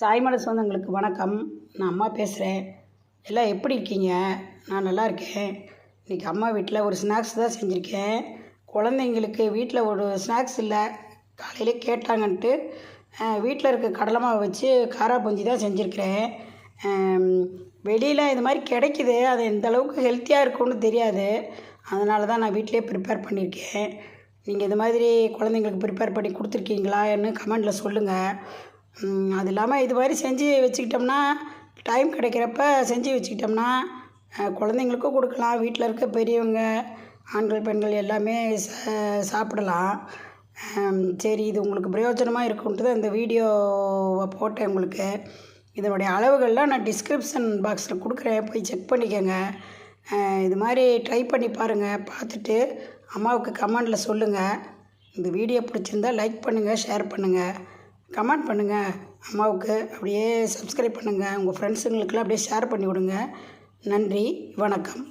சாய்மலை சொந்தங்களுக்கு வணக்கம். நான் அம்மா பேசுகிறேன் எல்லாம் எப்படி இருக்கீங்க? நான் நல்லா இருக்கேன். இன்றைக்கி அம்மா வீட்டில் ஒரு ஸ்நாக்ஸ் தான் செஞ்சுருக்கேன். குழந்தைங்களுக்கு வீட்டில் ஒரு ஸ்நாக்ஸ் இல்லை. காலையிலே கேட்டாங்கன்ட்டு வீட்டில் இருக்க கடலை மாவு வச்சு காரா பொஞ்சி தான் செஞ்சுருக்கிறேன். வெளியில் இது மாதிரி கிடைக்குது. அது எந்த அளவுக்கு ஹெல்த்தியாக இருக்கும்னு தெரியாது. அதனால தான் நான் வீட்டிலே ப்ரிப்பேர் பண்ணியிருக்கேன் நீங்கள் இது மாதிரி குழந்தைங்களுக்கு ப்ரிப்பேர் பண்ணி கொடுத்துருக்கீங்களான்னு கமெண்டில் சொல்லுங்கள் அது இல்லாமல் இது மாதிரி செஞ்சு வச்சுக்கிட்டோம்னா டைம் கிடைக்கிறப்ப செஞ்சு வச்சுக்கிட்டோம்னா குழந்தைங்களுக்கும் கொடுக்கலாம். வீட்டில் இருக்க பெரியவங்க ஆண்கள் பெண்கள் எல்லாமே ச சாப்பிடலாம். சரி இது உங்களுக்கு பிரயோஜனமாக இருக்குன்ட்டு தான் இந்த வீடியோவை போட்டேன் உங்களுக்கு. இதனுடைய அளவுகள்லாம் நான் டிஸ்கிரிப்ஷன் பாக்ஸில் கொடுக்குறேன். போய் செக் பண்ணிக்கோங்க. இது மாதிரி ட்ரை பண்ணி பாருங்கள் பார்த்துட்டு அம்மாவுக்கு கமெண்டில் சொல்லுங்கள் இந்த வீடியோ பிடிச்சிருந்தா லைக் பண்ணுங்கள் ஷேர் பண்ணுங்கள் கமெண்ட் பண்ணுங்கள் அம்மாவுக்கு அப்படியே சப்ஸ்கிரைப் பண்ணுங்கள் உங்கள் ஃப்ரெண்ட்ஸுங்களுக்கெல்லாம் அப்படியே ஷேர் பண்ணி விடுங்க நன்றி. வணக்கம்.